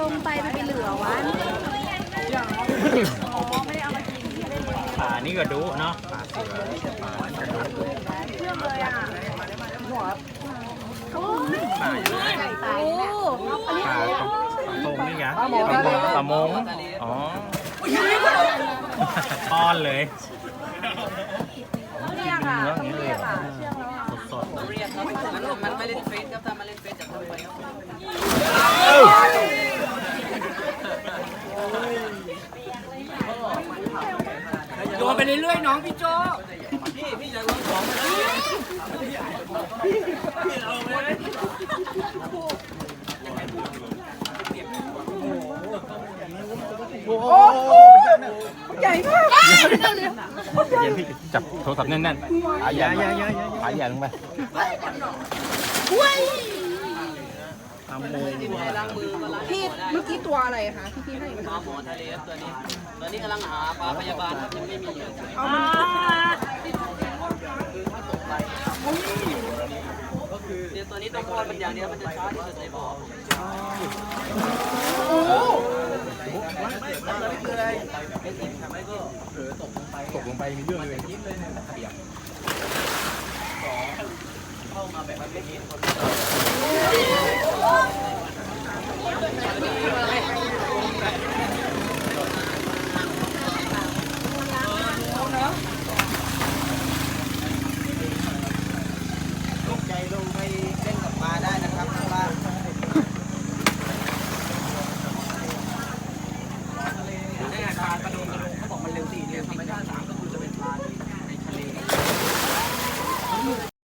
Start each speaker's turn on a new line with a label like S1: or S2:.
S1: ลงไปมันไปเหลือวะ
S2: ป่านี่ก็ดูเนาะป่าเสือป่านี่ก็ดูป่าอยู่ไหน
S1: ตายเนี่ย
S2: ป่าตรงนี่ไงป่ามงป่ามงอ๋อป้อนเลย
S1: เรียกอะ
S2: เนื้ออ
S1: ต้อง
S2: เรีย
S1: ก
S2: อะ
S1: เชื่อแล้วอะ
S2: สด
S3: เรียกครับมันไม่เล่นเฟซครับถ้ามาเล่นเฟซจะทำไป
S4: โยนไปเรื่อยๆน้องพี่โจ
S3: พี่พี่อยากลองของนะ
S2: ๆเย็นพี่จับโทรศัพท์แน่นๆขาใหญ่ขาใหญ่ลงไปทำมือ
S3: ที่ล้างมือก็ล้าง
S5: พี่เมื่อกี้ตัวอะไรคะที่พี่ให้
S3: ปลาหมอทะเลตัวนี้ตัวนี้กำลังหาปลาพยาบาลครับยังไม่มีอยู่
S5: เอามัน
S3: เดี๋ยวตัวนี้ต้องป้อนมันอย่างเดียวมันจะช้าที่สุดในบ่อ
S2: ตกลงไปมีเรื่องเลย
S3: ให้